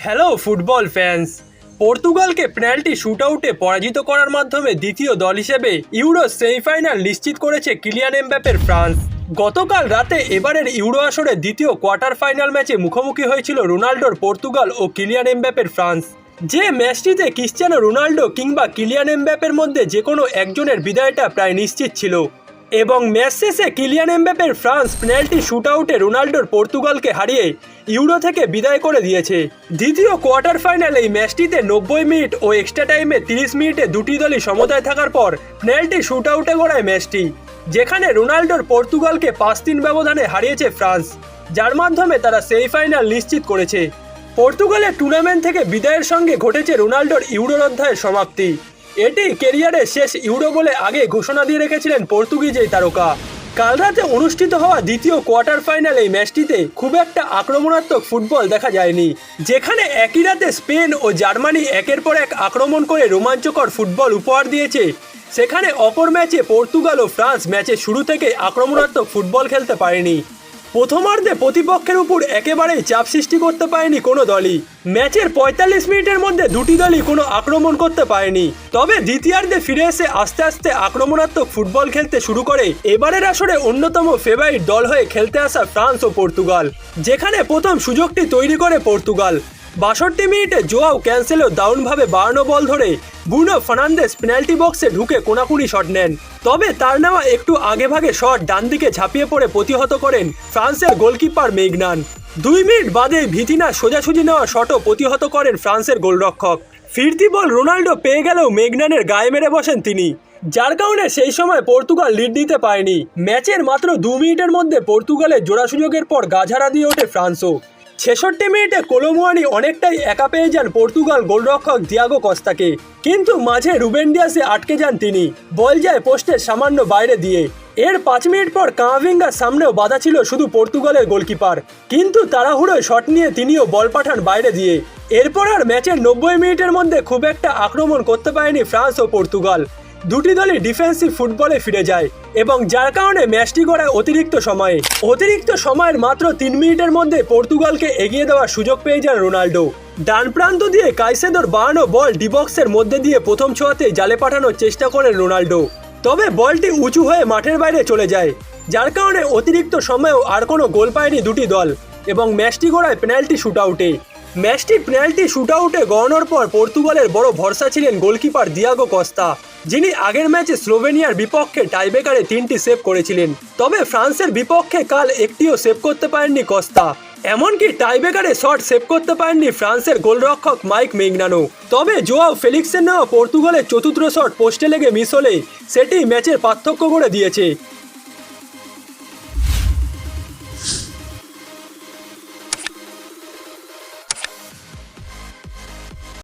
Hello football fans পর্তুগালকে penalty শুটআউটে পরাজিত করার মাধ্যমে দ্বিতীয় দল হিসেবে ইউরো সেমিফাইনাল নিশ্চিত করেছে কিলিয়ান এমব্যাপের ফ্রান্স গতকাল রাতে এবারের ইউরো আসরে দ্বিতীয় কোয়ার্টার ফাইনাল ম্যাচে মুখোমুখি হয়েছিল রোনাল্ডোর পর্তুগাল ও কিলিয়ান এমব্যাপের ফ্রান্স যে ম্যাচটিতে ক্রিশ্চিয়ানো রোনাল্ডো কিংবা কিলিয়ান এমব্যাপের মধ্যে যে কোনো একজনের বিদায়টা প্রায় নিশ্চিত ছিল। এবং ম্যাচ শেষে কিলিয়ান এমবাপের ফ্রান্স পেনাল্টি শুটআউটে রোনাল্ডোর পর্তুগালকে হারিয়ে ইউরো থেকে বিদায় করে দিয়েছে। দ্বিতীয় কোয়ার্টার ফাইনাল এই ম্যাচটিতে নব্বই মিনিট ও এক্সট্রা টাইমে তিরিশ মিনিটে দুটি দলই সমতায় থাকার পর পেনাল্টি শুটআউটে গড়ায় ম্যাচটি, যেখানে রোনাল্ডোর পর্তুগালকে পাঁচ তিন ব্যবধানে হারিয়েছে ফ্রান্স, যার মাধ্যমে তারা সেমিফাইনাল নিশ্চিত করেছে। পর্তুগালের টুর্নামেন্ট থেকে বিদায়ের সঙ্গে ঘটেছে রোনাল্ডোর ইউরোর অধ্যায়ের সমাপ্তি। এটি কেরিয়ারের শেষ ইউরো বলে আগে ঘোষণা দিয়ে রেখেছিলেন পর্তুগিজ এই তারকা। কাল রাতে অনুষ্ঠিত হওয়া দ্বিতীয় কোয়ার্টার ফাইনাল এই ম্যাচটিতে খুব একটা আক্রমণাত্মক ফুটবল দেখা যায়নি, যেখানে একই রাতে স্পেন ও জার্মানি একের পর এক আক্রমণ করে রোমাঞ্চকর ফুটবল উপহার দিয়েছে। সেখানে অপর ম্যাচে পর্তুগাল ও ফ্রান্স ম্যাচের শুরু থেকে আক্রমণাত্মক ফুটবল খেলতে পারেনি। প্রথমার্ধে প্রতিপক্ষের উপর একেবারেই চাপ সৃষ্টি করতে পারেনি কোনো দলই। ম্যাচের পঁয়তাল্লিশ মিনিটের মধ্যে দুটি দলই কোনো আক্রমণ করতে পারেনি। তবে দ্বিতীয়ার্ধে ফিরে এসে আস্তে আস্তে আক্রমণাত্মক ফুটবল খেলতে শুরু করে এবারের আসরে অন্যতম ফেভারিট দল হয়ে খেলতে আসা ফ্রান্স ও পর্তুগাল, যেখানে প্রথম সুযোগটি তৈরি করে পর্তুগাল। বাষট্টি মিনিটে জোয়াও ক্যান্সেলও দারুণভাবে বাড়ানো বল ধরে বুনো ফার্নান্দেস পেনাল্টি বক্সে ঢুকে কোনাকুনি শট নেন। তবে তার নেওয়া একটু আগেভাগে শট ডান দিকে ঝাঁপিয়ে পড়ে প্রতিহত করেন ফ্রান্সের গোলকিপার মেঘনান। দুই মিনিট বাদে ভিতিনা সোজাসুজি নেওয়া শটও প্রতিহত করেন ফ্রান্সের গোলরক্ষক। ফিরতি বল রোনাল্ডো পেয়ে গেলেও মেঘনানের গায়ে মেরে বসেন তিনি। যার কারণে সেই সময় পর্তুগাল লিড দিতে পারেনি। ম্যাচের মাত্র দু মিনিটের মধ্যে পর্তুগালের জোড়া সুযোগের পর গাঝারা দিয়ে ওঠে ফ্রান্সও। ছেষট্টি মিনিটে কোলোমুয়ানি অনেকটাই একা পেয়ে যান পর্তুগাল গোলরক্ষক দিয়াগো কস্তাকে। কিন্তু মাঝে রুবেন ডিয়াসে আটকে যান তিনি। বল যায় পোস্টের সামান্য বাইরে দিয়ে। এর পাঁচ মিনিট পর কামাভিঙ্গার সামনেও বাধা ছিল শুধু পর্তুগালের গোলকিপার। কিন্তু তাড়াহুড়োয় শট নিয়ে তিনিও বল পাঠান বাইরে দিয়ে। এরপর আর ম্যাচের নব্বই মিনিটের মধ্যে খুব একটা আক্রমণ করতে পারেনি ফ্রান্স ও পর্তুগাল। দুটি দলই ডিফেন্সিভ ফুটবলে ফিরে যায় এবং যার কারণে ম্যাচটি গড়ায় অতিরিক্ত সময়ে। অতিরিক্ত সময়ের মাত্র তিন মিনিটের মধ্যে পর্তুগালকে এগিয়ে দেওয়ার সুযোগ পেয়ে যান রোনাল্ডো। ডান প্রান্ত দিয়ে কাইসেদোর বাড়ানো বল ডিবক্সের মধ্যে দিয়ে প্রথম ছোঁয়াতে জালে পাঠানোর চেষ্টা করেন রোনাল্ডো। তবে বলটি উঁচু হয়ে মাঠের বাইরে চলে যায়, যার কারণে অতিরিক্ত সময়েও আর কোনো গোল পায়নি দুটি দল এবং ম্যাচটি গড়ায় পেনাল্টি শুটআউটে ম্যাচটি পেনাল্টি শুটআউটে গড়ানোর পর পর্তুগালের বড় ভরসা ছিলেন গোলকিপার দিয়াগো কস্তা, যিনি আগের ম্যাচে স্লোভেনিয়ার বিপক্ষে টাইবেকারে তিনটি সেভ করেছিলেন। তবে ফ্রান্সের বিপক্ষে কাল একটিও সেভ করতে পারেননি কস্তা। এমনকি টাইবেকারে শট সেভ করতে পারেননি ফ্রান্সের গোলরক্ষক মাইক মেগনানো তবে জোয়াও ফেলিক্সের নেওয়া পর্তুগালের চতুর্থ শট পোস্টে লেগে মিস হলে সেটি ম্যাচের পার্থক্য করে দিয়েছে।